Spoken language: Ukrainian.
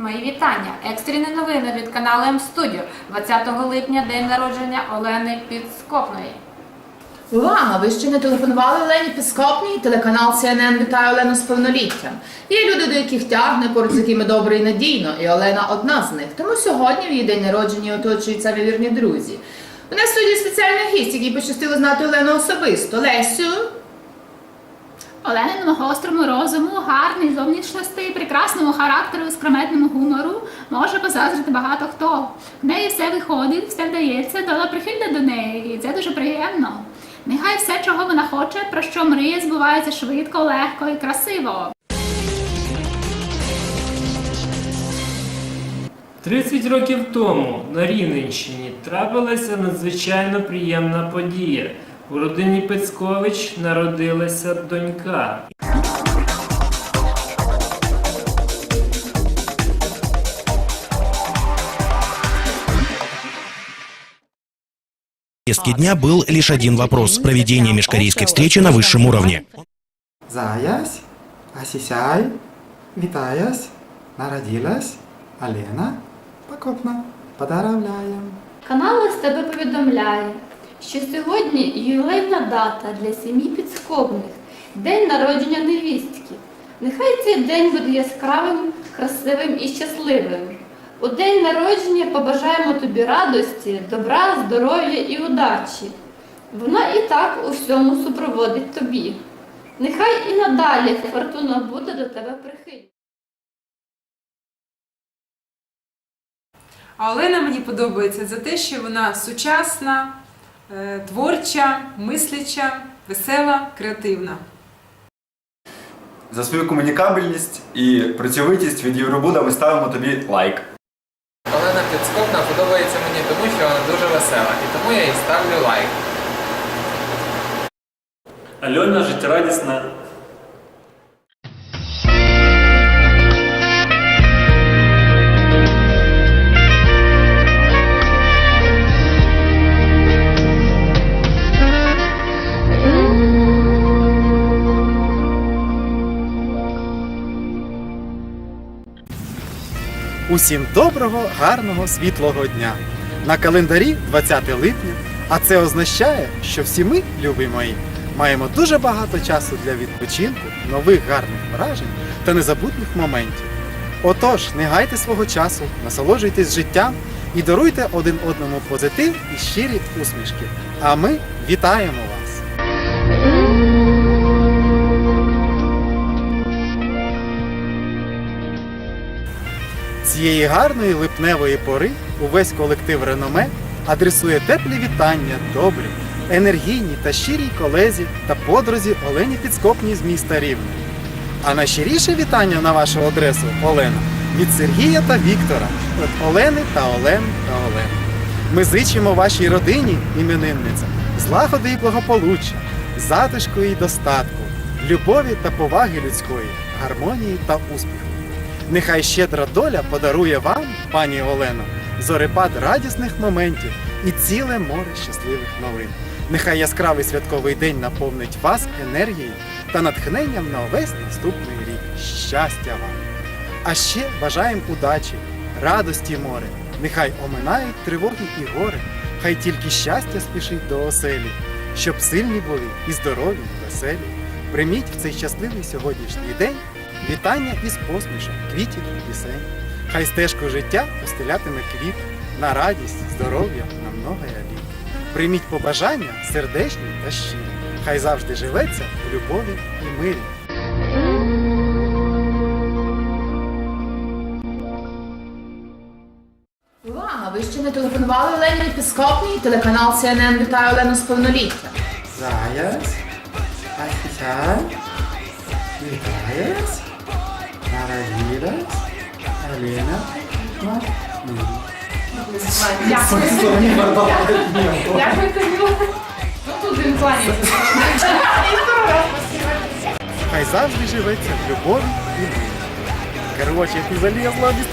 вітання! Екстрені новини від каналу М-Студіо. 20 липня день народження Олени Підскопної. Увага! Ви ще не телефонували Олені Піскопній? Телеканал CNN вітає Олену з повноліттям. Є люди, до яких тягне, поруч з якими добре і надійно, і Олена одна з них. Тому сьогодні в її день народження оточують самі вірні друзі. У нас студії спеціальний гість, який пощастило знати Олену особисто. Лесю. Олениному гострому розуму, гарній зовнішності, прекрасному характеру, скрометному гумору може позазрити багато хто. В неї все виходить, все вдається, доля прихильна до неї, і це дуже приємно. Нехай все, чого вона хоче, про що мріє, збувається швидко, легко і красиво. 30 років тому на Рівненщині трапилася надзвичайно приємна подія. У родині Пецькович народилася донька. повестке дня был лишь один вопрос – проведение межкорейской встречи на высшем уровне. Заясь, Асісяй, вітаясь, народилась, Алена Покопна. Поздравляем. Канал СТБ повідомляє, що сьогодні ювілейна дата для сім'ї підскобних день народження невістки. Нехай цей день буде яскравим, красивим і щасливим. У день народження побажаємо тобі радості, добра, здоров'я і удачі. Вона і так у всьому супроводить тобі. Нехай і надалі фортуна буде до тебе прихильна. А Олена мені подобається за те, що вона сучасна, творча, мисляча, весела, креативна. За свою комунікабельність і працьовитість від Євробуда ми ставимо тобі лайк. Олена Підскопна подобається мені тому, що вона дуже весела, і тому я їй ставлю лайк. Альона життєрадісна. Усім доброго, гарного, світлого дня. На календарі 20 липня, а це означає, що всі ми, любі мої, маємо дуже багато часу для відпочинку, нових гарних вражень та незабутніх моментів. Отож, не гайте свого часу, насолоджуйтесь життям і даруйте один одному позитив і щирі усмішки. А ми вітаємо вас! Цієї гарної липневої пори увесь колектив Реноме адресує теплі вітання добрі, енергійній та щирій колезі та подрузі Олені Підскопній з міста Рівне. А найщиріше вітання на вашу адресу Олена від Сергія та Віктора, від Олени та Олени та Олени. Ми зичимо вашій родині іменинницям злагоди і благополуччя, затишку і достатку, любові та поваги людської, гармонії та успіху. Нехай щедра доля подарує вам, пані Олено, зорепад радісних моментів і ціле море щасливих новин. Нехай яскравий святковий день наповнить вас енергією та натхненням на увесь наступний рік. Щастя вам! А ще бажаємо удачі, радості море. Нехай оминають тривоги і гори, хай тільки щастя спішить до оселі, щоб сильні були і здорові, і веселі. Прийміть в цей щасливий сьогоднішній день вітання із посмішок, квітів і пісень. Хай стежку життя устелятиме квіт на радість, здоров'я на много літ. Прийміть побажання сердечні та щирі. Хай завжди живеться в любові і мирі. Увага! Ви ще не телефонували Олені Піскопній? Телеканал CNN вітає Олену з повноліттям. Заяць, вітаясь, народилась, Алена Дякую тобі. Ну тут він кланяється. Хай завжди живеться в любові і мирі. Короче, ти залізла без